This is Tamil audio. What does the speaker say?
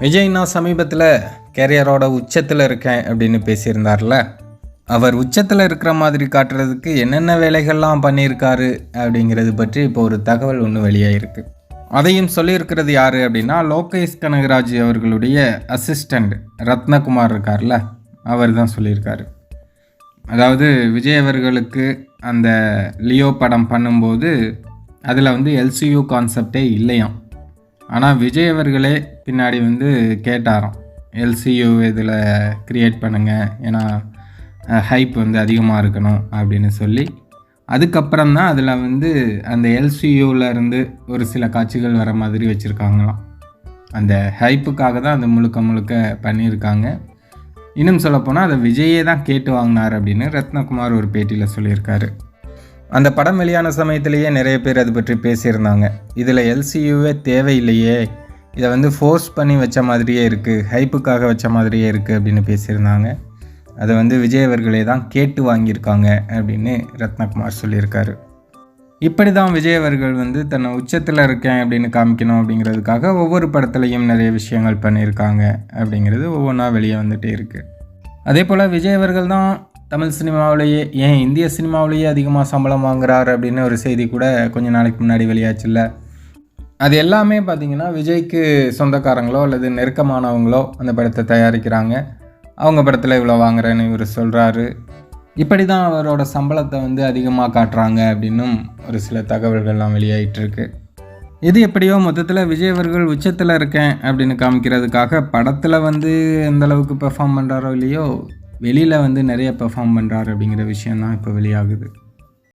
விஜய் நான் சமீபத்தில் கேரியரோட உச்சத்தில் இருக்கேன் அப்படின்னு பேசியிருந்தார்ல. அவர் உச்சத்தில் இருக்கிற மாதிரி காட்டுறதுக்கு என்னென்ன வேலைகள்லாம் பண்ணியிருக்காரு அப்படிங்கிறது பற்றி இப்போ ஒரு தகவல் ஒன்று வெளியாகிருக்கு அதையும் சொல்லியிருக்கிறது யார் அப்படின்னா லோகேஷ் கனகராஜ் அவர்களுடைய அசிஸ்டண்ட் ரத்னகுமார் இருக்கார்ல. அவர் தான் சொல்லியிருக்காரு. அதாவது விஜய் அவர்களுக்கு அந்த லியோ படம் பண்ணும்போது அதில் வந்து எல்சியூ கான்செப்டே இல்லையாம். ஆனால் விஜய் அவர்களே பின்னாடி வந்து கேட்டாராம் எல்சியூ இதில் க்ரியேட் பண்ணுங்கள் ஏன்னா ஹைப் வந்து அதிகமாக இருக்கணும் அப்படின்னு சொல்லி. அதுக்கப்புறம் தான் அதில் வந்து அந்த LCU-ல இருந்து ஒரு சில காட்சிகள் வர மாதிரி வச்சுருக்காங்களாம். அந்த ஹைப்புக்காக தான் அது முழுக்க முழுக்க பண்ணியிருக்காங்க. இன்னும் சொல்லப்போனால் அதை விஜயே தான் கேட்டு வாங்கினார் அப்படின்னு ரத்னகுமார் ஒரு பேட்டியில் சொல்லியிருக்காரு. அந்த படம் வெளியான சமயத்திலேயே நிறைய பேர் அது பற்றி பேசியிருந்தாங்க. இதில் எல்சியூவே தேவையில்லையே. இதை வந்து ஃபோர்ஸ் பண்ணி வச்ச மாதிரியே இருக்குது ஹைப்புக்காக வச்ச மாதிரியே இருக்குது அப்படின்னு பேசியிருந்தாங்க. அதை வந்து விஜய் அவர்களே தான் கேட்டு வாங்கியிருக்காங்க அப்படின்னு ரத்னகுமார் சொல்லியிருக்காரு. இப்படி தான் விஜய் அவர்கள் வந்து தன்னை உச்சத்தில் இருக்கேன் அப்படின்னு காமிக்கணும் அப்படிங்கிறதுக்காக ஒவ்வொரு படத்துலையும் நிறைய விஷயங்கள் பண்ணியிருக்காங்க அப்படிங்கிறது ஒவ்வொன்றா வெளியே வந்துகிட்டே இருக்குது அதே போல் விஜய் அவர்கள் தான் தமிழ் சினிமாவிலேயே ஏன் இந்திய சினிமாவிலேயே அதிகமாக சம்பளம் வாங்குறாரு அப்படின்னு ஒரு செய்தி கூட கொஞ்சம் நாளைக்கு முன்னாடி வெளியாச்சுல்ல? அது எல்லாமே பார்த்தீங்கன்னா விஜய்க்கு சொந்தக்காரங்களோ அல்லது நெருக்கமானவங்களோ அந்த படத்தை தயாரிக்கிறாங்க. அவங்க படத்தில் இவ்வளோ வாங்குறேன்னு இவர் சொல்கிறாரு இப்படி தான் அவரோட சம்பளத்தை வந்து அதிகமாக காட்டுறாங்க அப்படின்னும் ஒரு சில தகவல்கள்லாம் வெளியாகிட்டுருக்கு இது எப்படியோ மொத்தத்தில் விஜய் அவர்கள் உச்சத்தில் இருக்கேன் அப்படின்னு காமிக்கிறதுக்காக படத்தில் வந்து எந்த அளவுக்கு பெர்ஃபார்ம் பண்ணுறாரோ இல்லையோ வெளியில் வந்து நிறைய பெர்ஃபார்ம் பண்ணுறாரு அப்படிங்கிற விஷயம் தான் இப்போ வெளியாகுது.